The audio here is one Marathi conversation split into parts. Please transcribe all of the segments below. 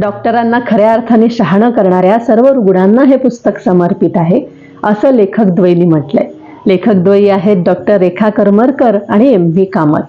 डॉक्टरांना खऱ्या अर्थाने शहाणं करणाऱ्या सर्व रुग्णांना हे पुस्तक समर्पित आहे असं लेखक द्वैनी म्हटलंय. लेखक द्वयी आहेत डॉक्टर रेखा करमरकर आणि एम व्ही कामत.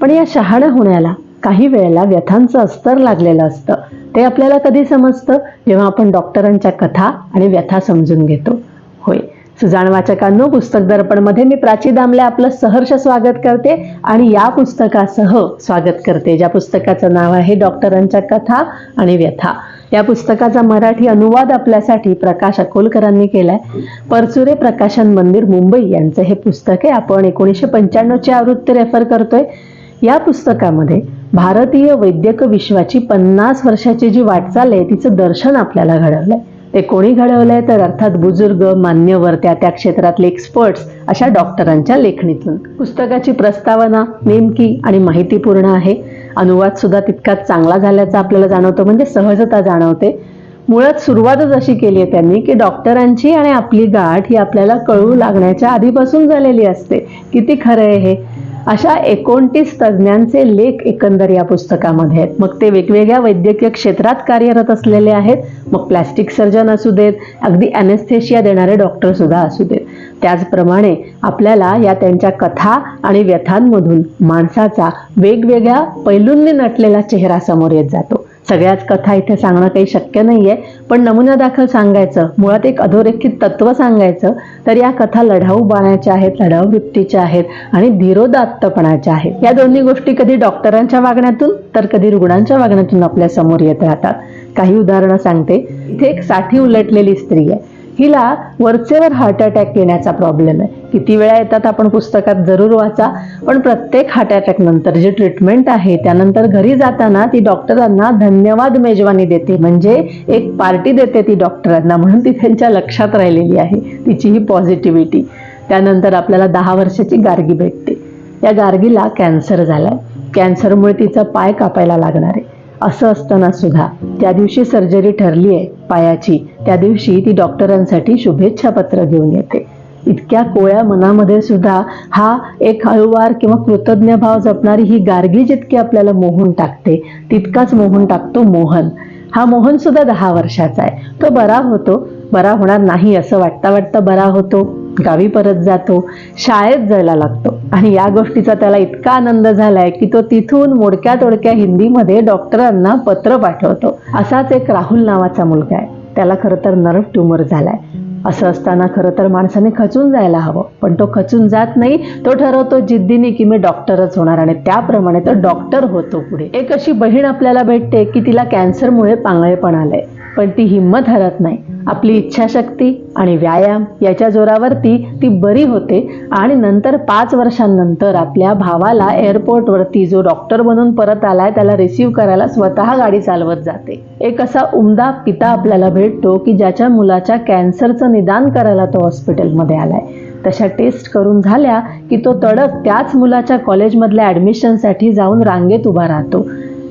पण या शहाणं होण्याला काही वेळेला व्यथांचं अस्तर लागलेलं असतं. ते आपल्याला कधी समजतं? जेव्हा आपण डॉक्टरांच्या कथा आणि व्यथा समजून घेतो. होय. सुजाण वाचकांनो पुस्तक दर्पणमध्ये मी प्राची दामले आपलं सहर्ष स्वागत करते आणि या पुस्तकासह स्वागत करते ज्या पुस्तकाचं नाव आहे डॉक्टरांच्या कथा आणि व्यथा. या पुस्तकाचा मराठी अनुवाद आपल्यासाठी प्रकाश अकोलकरांनी केलाय. परचुरे प्रकाशन मंदिर मुंबई यांचं हे पुस्तक आहे. आपण एकोणीसशे पंच्याण्णवची आवृत्ती रेफर करतोय. या पुस्तकामध्ये भारतीय वैद्यक विश्वाची पन्नास वर्षाची जी वाटचाल आहे तिचं दर्शन आपल्याला घडवलंय. ते कोणी घडवलंय तर अर्थात बुजुर्ग मान्यवर त्या त्या क्षेत्रातले एक्सपर्ट्स अशा डॉक्टरांच्या लेखणीतून. पुस्तकाची प्रस्तावना नेमकी आणि माहितीपूर्ण आहे. अनुवाद सुद्धा तितकाच चांगला झाल्याचा आपल्याला जाणवतो म्हणजे सहजता जाणवते. मुळात सुरुवातच अशी केली आहे त्यांनी की डॉक्टरांची आणि आपली गाठ ही आपल्याला कळू लागण्याच्या आधीपासून झालेली असते. किती खरं आहे हे? अशा एकोणतीस तज्ज्ञांचे लेख एकंदर या पुस्तकामध्ये आहेत. मग ते वेगवेगळ्या वैद्यकीय क्षेत्रात कार्यरत असलेले आहेत. मग प्लॅस्टिक सर्जन असू देत अगदी अनेस्थेशिया देणारे डॉक्टर सुद्धा असू देत. त्याचप्रमाणे आपल्याला या त्यांच्या कथा आणि व्यथांमधून माणसाचा वेगवेगळ्या पैलूंनी नटलेला चेहरा समोर येत जातो. सगळ्याच कथा इथे सांगणं काही शक्य नाहीये पण नमुना दाखल सांगायचं मुळात एक अधोरेखित तत्व सांगायचं तर या कथा लढाऊ बाणाच्या आहेत लढाऊ वृत्तीच्या आहेत आणि धीरोदात्तपणाच्या आहेत. या दोन्ही गोष्टी कधी डॉक्टरांच्या वागण्यातून तर कधी रुग्णांच्या वागण्यातून आपल्यासमोर येत राहतात. काही उदाहरणं सांगते. इथे एक साठी उलटलेली स्त्री आहे. हिला वरचेवर हार्ट अटॅक येण्याचा प्रॉब्लेम आहे. किती वेळा येतात आपण पुस्तकात जरूर वाचा पण प्रत्येक हार्ट अटॅक नंतर जी ट्रीटमेंट आहे त्यानंतर घरी जाताना ती डॉक्टरांना धन्यवाद मेजवानी देते. म्हणजे एक पार्टी देते ती डॉक्टरांना म्हणून ती त्यांच्या लक्षात राहिलेली आहे. तिची ही पॉझिटिव्हिटी त्यानंतर आपल्याला दहा वर्षाची गार्गी भेटते. या गार्गीला कॅन्सर झालाय. कॅन्सरमुळे तिचा पाय कापायला लागणार आहे. असं असताना सुद्धा त्या दिवशी सर्जरी ठरली आहे पायाची. त्या दिवशी ती डॉक्टरांसाठी शुभेच्छा पत्र घेऊन येते. इतक्या कोळ्या मनामध्ये सुद्धा हा एक हळूवार किंवा कृतज्ञ भाव जपणारी ही गार्गी जितकी आपल्याला मोहून टाकते तितकाच मोहून टाकतो मोहन. हा मोहन सुद्धा दहा वर्षाचा आहे. तो बरा होतो बरा होणार नाही असं वाटता वाटता बरा होतो. गावी परत जातो शाळेत जायला लागतो. आणि या गोष्टीचा त्याला इतका आनंद झालाय की तो तिथून मोडक्या तोडक्या हिंदीमध्ये डॉक्टरांना पत्र पाठवतो. असाच एक राहुल नावाचा मुलगा आहे. त्याला खरं तर नर्व ट्युमर झालाय. असं असताना खरं तर माणसाने खचून जायला हवं. पण तो खचून जात नाही. तो ठरवतो जिद्दीने की मी डॉक्टरच होणार आणि त्याप्रमाणे तो डॉक्टर होतो पुढे. एक अशी बहीण आपल्याला भेटते की तिला कॅन्सरमुळे पांगळेपण आलंय. पण ती हिंमत हरत नाही. आपली इच्छाशक्ती आणि व्यायाम याच्या जोरावरती ती बरी होते आणि नंतर पाच वर्षांनंतर आपल्या भावाला एअरपोर्टवरती जो डॉक्टर बनून परत आलाय त्याला रिसीव्ह करायला स्वतः गाडी चालवत जाते. एक असा उमदा पिता आपल्याला भेटतो की ज्याच्या मुलाच्या कॅन्सरचं निदान करायला तो हॉस्पिटलमध्ये आलाय. तशा टेस्ट करून झाल्या की तो तडक त्याच मुलाच्या कॉलेजमधल्या ॲडमिशनसाठी जाऊन रांगेत उभा राहतो.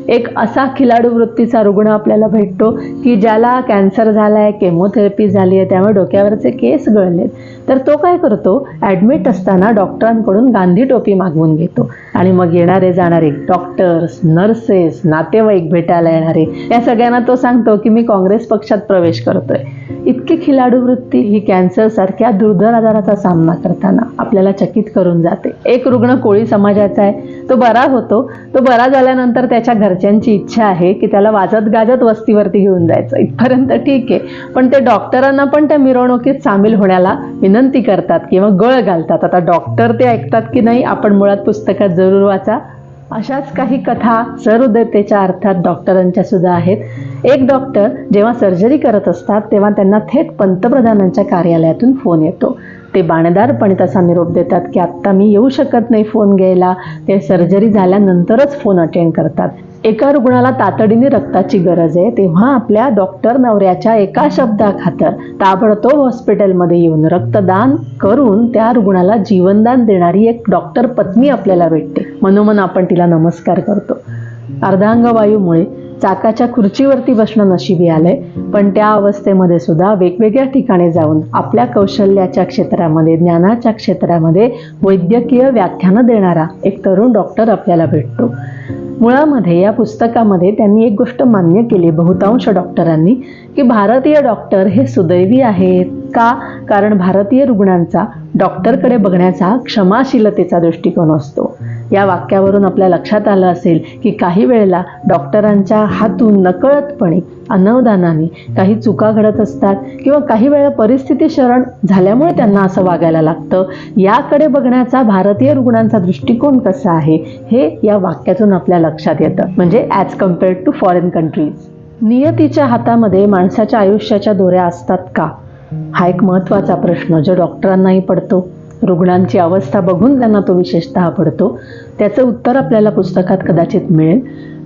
एक असा खिलाडू वृत्तीचा रुग्ण आपल्याला भेटतो की ज्याला कॅन्सर झाला आहे केमोथेरपी झाली आहे त्यामुळे डोक्यावरचे केस गळलेत. तर तो काय करतो? ॲडमिट असताना डॉक्टरांकडून गांधी टोपी मागवून घेतो. आणि मग येणारे जाणारे डॉक्टर्स नर्सेस नातेवाईक भेटायला येणारे या सगळ्यांना तो सांगतो की मी काँग्रेस पक्षात प्रवेश करतोय. इतकी खिलाडू वृत्ती ही कॅन्सर सारख्या दुर्धर आजाराचा सामना करताना आपल्याला चकित करून जाते. एक रुग्ण कोळी समाजाचा आहे. तो बरा होतो. तो बरा झाल्यानंतर त्याच्या घरच्यांची इच्छा आहे की त्याला वाजत गाजत वस्तीवरती घेऊन जायचं. इथपर्यंत ठीक आहे. पण ते डॉक्टरांना पण त्या मिरवणुकीत सामील होण्याला विनंती करतात किंवा गळ घालतात. आता डॉक्टर ते ऐकतात की नाही आपण मुळात पुस्तकात जरूर वाचा. अशाच काही कथा सरोदतेच्या अर्थात डॉक्टरांच्या सुद्धा आहेत. एक डॉक्टर जेव्हा सर्जरी करत असतात तेव्हा त्यांना थेट पंतप्रधानांच्या कार्यालयातून फोन येतो. ते बाणेदारपणे तसा निरोप देतात की आत्ता मी येऊ शकत नाही फोन घ्यायला. ते सर्जरी झाल्यानंतरच फोन अटेंड करतात. एका रुग्णाला तातडीने रक्ताची गरज आहे तेव्हा आपल्या डॉक्टर नवऱ्याच्या एका शब्दाखातर ताबडतोब हॉस्पिटलमध्ये येऊन रक्तदान करून त्या रुग्णाला जीवनदान देणारी एक डॉक्टर पत्नी आपल्याला भेटते. मनोमन आपण तिला नमस्कार करतो. अर्धांगवायूमुळे चाकाच्या खुर्चीवरती बसणं नशिबी आलंय पण त्या अवस्थेमध्ये सुद्धा वेगवेगळ्या ठिकाणी जाऊन आपल्या कौशल्याच्या क्षेत्रामध्ये ज्ञानाच्या क्षेत्रामध्ये वैद्यकीय व्याख्यानं देणारा एक तरुण डॉक्टर आपल्याला भेटतो. मुळामध्ये या पुस्तकामध्ये त्यांनी एक गोष्ट मान्य केली बहुतांश डॉक्टरांनी की भारतीय डॉक्टर हे सुदैवी आहेत. का? कारण भारतीय रुग्णांचा डॉक्टरकडे बघण्याचा क्षमाशीलतेचा दृष्टिकोन असतो. या वाक्यावरून आपल्या लक्षात आलं असेल की काही वेळेला डॉक्टरांच्या हातून नकळतपणे अनवदानाने काही चुका घडत असतात किंवा काही वेळा परिस्थिती शरण झाल्यामुळे त्यांना असं वागायला लागतं. याकडे बघण्याचा भारतीय रुग्णांचा दृष्टिकोन कसा आहे हे या वाक्यातून आपल्या लक्षात येतं. म्हणजे as compared to foreign countries नियतीच्या हातामध्ये माणसाच्या आयुष्याच्या दोऱ्या असतात का? हा एक महत्त्वाचा प्रश्न जो डॉक्टरांनाही पडतो. रुग्णांची अवस्था बघून त्यांना तो विशेषतः पडतो. त्याचं उत्तर आपल्याला पुस्तकात कदाचित मिळेल.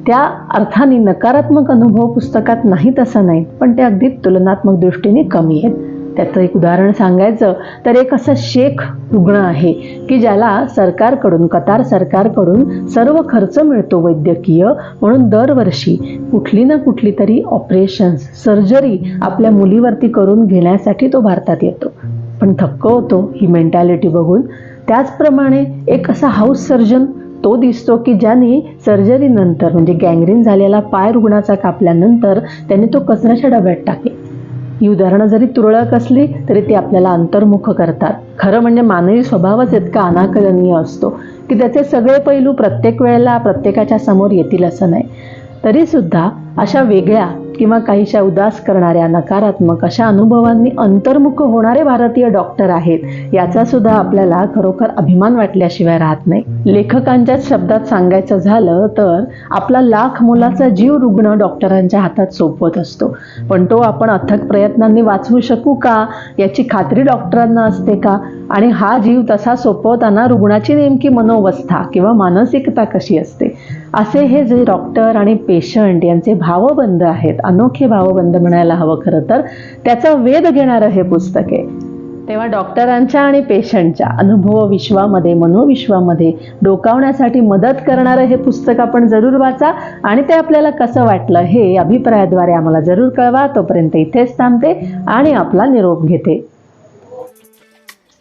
त्या अर्थाने नकारात्मक अनुभव पुस्तकात नाहीत असं नाही पण ते अगदी तुलनात्मक दृष्टीने कमी आहेत. त्याचं एक उदाहरण सांगायचं तर एक असं शेख रुग्ण आहे की ज्याला सरकारकडून कतार सरकारकडून सर्व खर्च मिळतो वैद्यकीय म्हणून दरवर्षी कुठली ना कुठली तरी ऑपरेशन्स सर्जरी आपल्या मुलीवरती करून घेण्यासाठी तो भारतात येतो. पण थक्क होतो ही मेंटॅलिटी बघून. त्याचप्रमाणे एक असा हाऊस सर्जन तो दिसतो की ज्याने सर्जरीनंतर म्हणजे गँग्रीन झालेला पाय रुग्णाचा कापल्यानंतर त्याने तो कचऱ्याच्या डब्यात टाकला. ही उदाहरणं जरी तुरळक असली तरी ती आपल्याला अंतर्मुख करतात. खरं म्हणजे मानवी स्वभावच इतका अनाकलनीय असतो की त्याचे सगळे पैलू प्रत्येक वेळेला प्रत्येकाच्या समोर येतील असं नाही. तरीसुद्धा अशा वेगळ्या किंवा काहीशा उदास करणाऱ्या नकारात्मक अशा अनुभवांनी अंतर्मुख होणारे भारतीय डॉक्टर आहेत याचा सुद्धा आपल्याला खरोखर अभिमान वाटल्याशिवाय राहत नाही. लेखकांच्याच शब्दात सांगायचं झालं तर आपला लाख मुलाचा जीव रुग्ण डॉक्टरांच्या हातात सोपवत असतो. पण तो आपण अथक प्रयत्नांनी वाचवू शकू का? याची खात्री डॉक्टरांना असते का? आणि हा जीव तसा सोपवताना रुग्णाची नेमकी मनोवस्था किंवा मानसिकता कशी असते? असे हे जे डॉक्टर आणि पेशंट यांचे भावबंध आहेत अनोखे भावबंध म्हणायला हवं खरं तर त्याचा वेध घेणारं हे पुस्तक आहे. तेव्हा डॉक्टरांच्या आणि पेशंटच्या अनुभव विश्वामध्ये मनोविश्वामध्ये डोकावण्यासाठी मदत करणारं हे पुस्तक आपण जरूर वाचा आणि ते आपल्याला कसं वाटलं हे अभिप्रायाद्वारे आम्हाला जरूर कळवा. तोपर्यंत इथेच थांबते आणि आपला निरोप घेते.